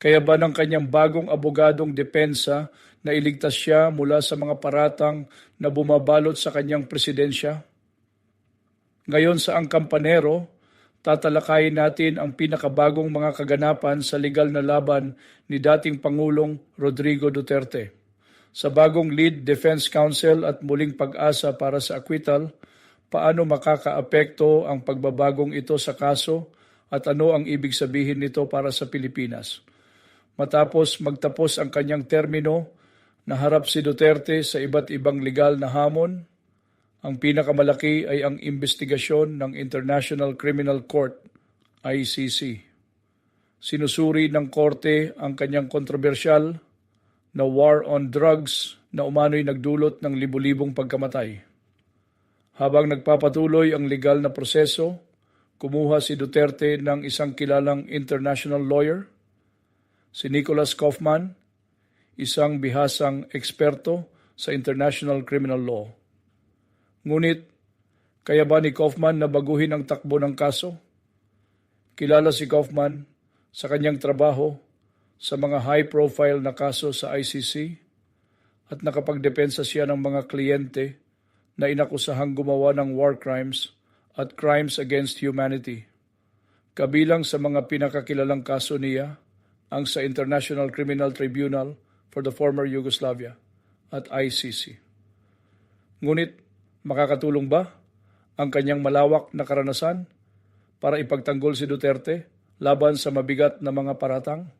Kaya ba ng kanyang bagong abogadong depensa na iligtas siya mula sa mga paratang na bumabalot sa kanyang presidensya? Ngayon sa ang kampanero, tatalakayin natin ang pinakabagong mga kaganapan sa legal na laban ni dating Pangulong Rodrigo Duterte. Sa bagong lead defense counsel at muling pag-asa para sa acquittal, paano makakaapekto ang pagbabagong ito sa kaso at ano ang ibig sabihin nito para sa Pilipinas. Matapos magtapos ang kanyang termino, naharap si Duterte sa iba't ibang legal na hamon. Ang pinakamalaki ay ang investigasyon ng International Criminal Court, ICC. Sinusuri ng korte ang kanyang kontrobersyal na war on drugs na umano'y nagdulot ng libu-libong pagkamatay. Habang nagpapatuloy ang legal na proseso, kumuha si Duterte ng isang kilalang international lawyer, si Nicholas Kaufman, isang bihasang eksperto sa international criminal law. Ngunit, kaya ba ni Kaufman na baguhin ang takbo ng kaso? Kilala si Kaufman sa kanyang trabaho sa mga high-profile na kaso sa ICC at nakapagdepensa siya ng mga kliyente na inakusahang gumawa ng war crimes at crimes against humanity. Kabilang sa mga pinakakilalang kaso niya ang sa International Criminal Tribunal for the former Yugoslavia at ICC. Ngunit makakatulong ba ang kanyang malawak na karanasan para ipagtanggol si Duterte laban sa mabigat na mga paratang?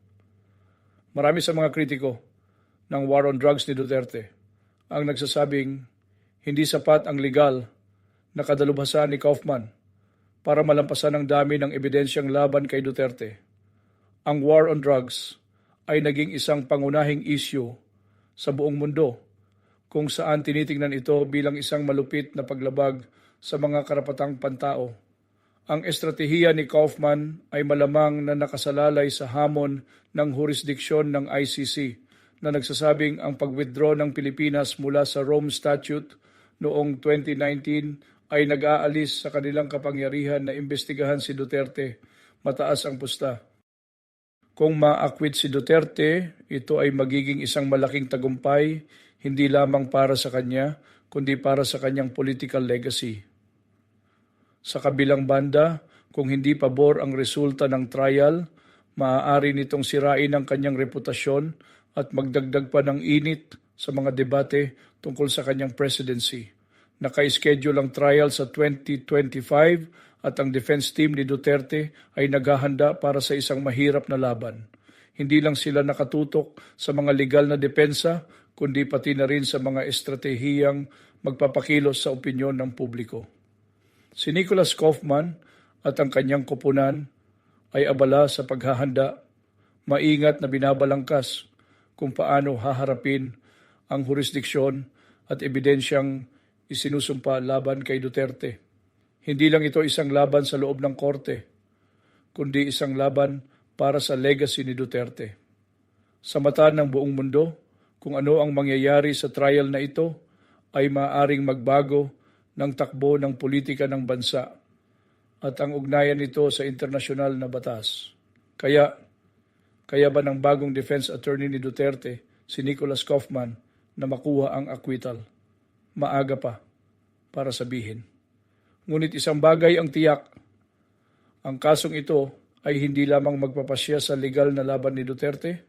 Marami sa mga kritiko ng war on drugs ni Duterte ang nagsasabing hindi sapat ang legal na kadalubhasan ni Kaufman para malampasan ang dami ng ebidensyang laban kay Duterte. Ang war on drugs ay naging isang pangunahing issue sa buong mundo kung saan tinitingnan ito bilang isang malupit na paglabag sa mga karapatang pantao ang estratehiya ni Kaufman ay malamang na nakasalalay sa hamon ng jurisdiksyon ng ICC na nagsasabing ang pag-withdraw ng Pilipinas mula sa Rome Statute noong 2019 ay nag-aalis sa kanilang kapangyarihan na imbestigahan si Duterte mataas ang pusta. Kung ma-acquit si Duterte, ito ay magiging isang malaking tagumpay hindi lamang para sa kanya, kundi para sa kanyang political legacy. Sa kabilang banda, kung hindi pabor ang resulta ng trial, maaari nitong sirain ang kanyang reputasyon at magdagdag pa ng init sa mga debate tungkol sa kanyang presidency. Naka-schedule ang trial sa 2025 at ang defense team ni Duterte ay naghahanda para sa isang mahirap na laban. Hindi lang sila nakatutok sa mga legal na depensa, kundi pati na rin sa mga estratehiyang magpapakilos sa opinyon ng publiko. Si Nicholas Kaufman at ang kanyang kupunan ay abala sa paghahanda, maingat na binabalangkas kung paano haharapin ang jurisdiksyon at ebidensyang isinusumpa laban kay Duterte. Hindi lang ito isang laban sa loob ng korte, kundi isang laban para sa legacy ni Duterte. Sa mata ng buong mundo, kung ano ang mangyayari sa trial na ito ay maaring magbago ng takbo ng politika ng bansa at ang ugnayan nito sa internasyonal na batas. Kaya, kaya ba ng bagong defense attorney ni Duterte, si Nicholas Kaufman, na makuha ang acquittal? Maaga pa para sabihin. Ngunit isang bagay ang tiyak. Ang kasong ito ay hindi lamang magpapasya sa legal na laban ni Duterte,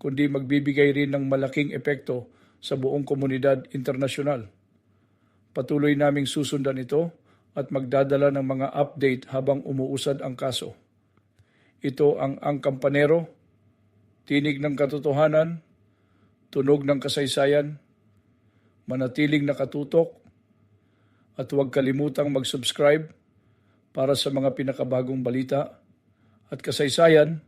kundi magbibigay rin ng malaking epekto sa buong komunidad internasyonal. Patuloy naming susundan ito at magdadala ng mga update habang umuusad ang kaso. Ito ang Ang Kampanero, tinig ng katotohanan, tunog ng kasaysayan, manatiling nakatutok, at huwag kalimutang mag-subscribe para sa mga pinakabagong balita at kasaysayan